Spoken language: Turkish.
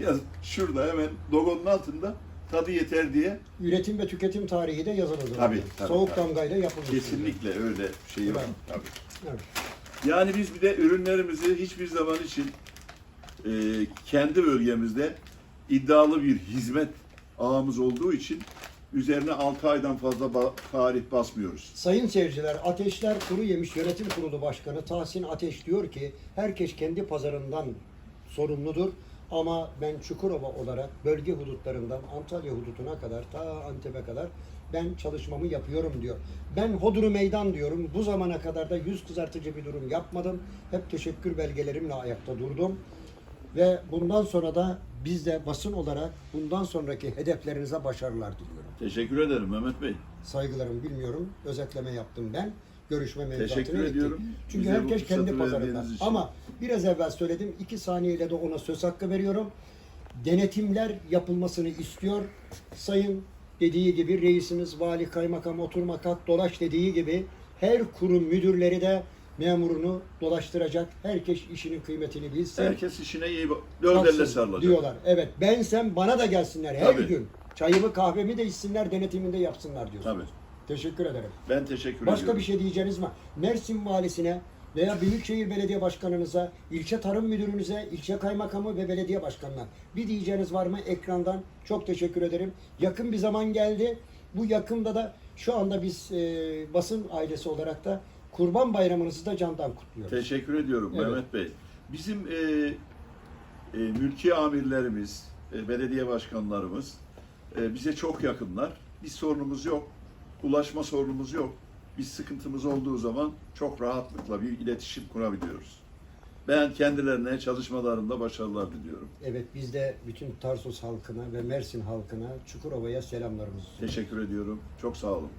Yaz, şurada hemen logonun altında tadı yeter diye. Üretim ve tüketim tarihi de yazılı. zaten. Tabii, tabii, Soğuk tabii. damgayla yapılmış. Kesinlikle öyle şey var. Tabii. Evet. Yani biz bir de ürünlerimizi hiçbir zaman için e, kendi bölgemizde iddialı bir hizmet ağımız olduğu için üzerine 6 aydan fazla ba- tarih basmıyoruz. Sayın seyirciler, Ateşler Kuru Yemiş Yönetim Kurulu Başkanı Tahsin Ateş diyor ki herkes kendi pazarından sorumludur. Ama ben Çukurova olarak bölge hudutlarından Antalya hudutuna kadar ta Antep'e kadar ben çalışmamı yapıyorum diyor. Ben hoduru meydan diyorum. Bu zamana kadar da yüz kızartıcı bir durum yapmadım. Hep teşekkür belgelerimle ayakta durdum. Ve bundan sonra da biz de basın olarak bundan sonraki hedeflerinize başarılar diliyorum. Teşekkür ederim Mehmet Bey. Saygılarımı bilmiyorum. Özetleme yaptım ben. Görüşme mevzuatını Teşekkür ettik. ediyorum. Çünkü Bize herkes kendi pazarında. için. Ama biraz evvel söyledim. iki saniyeyle de ona söz hakkı veriyorum. Denetimler yapılmasını istiyor. Sayın dediği gibi reisimiz, vali, kaymakam, oturma kat, dolaş dediği gibi her kurum müdürleri de memurunu dolaştıracak. Herkes işinin kıymetini bilsin. Herkes işine iyi. Dört elle sarılacak. Diyorlar. Evet bensem bana da gelsinler her Tabii. gün. Çayımı kahvemi de içsinler denetiminde yapsınlar diyorsunuz. Tabii. Teşekkür ederim. Ben teşekkür Başka ediyorum. bir şey diyeceğiniz var. Mersin Valisi'ne veya Büyükşehir Belediye Başkanınıza, ilçe tarım müdürünüze, ilçe kaymakamı ve belediye başkanına bir diyeceğiniz var mı ekrandan? Çok teşekkür ederim. Yakın bir zaman geldi. Bu yakında da şu anda biz e, basın ailesi olarak da Kurban Bayramınızı da candan kutluyoruz. Teşekkür ediyorum Evet. Mehmet Bey. Bizim e, e, mülki amirlerimiz, e, belediye başkanlarımız e, bize çok yakınlar. Bir sorunumuz yok. Ulaşma sorunumuz yok. Bir sıkıntımız olduğu zaman çok rahatlıkla bir iletişim kurabiliyoruz. Ben kendilerine çalışmalarında başarılar diliyorum. Evet biz de bütün Tarsus halkına ve Mersin halkına Çukurova'ya selamlarımızı sunuyoruz. Teşekkür ediyorum. Çok sağ olun.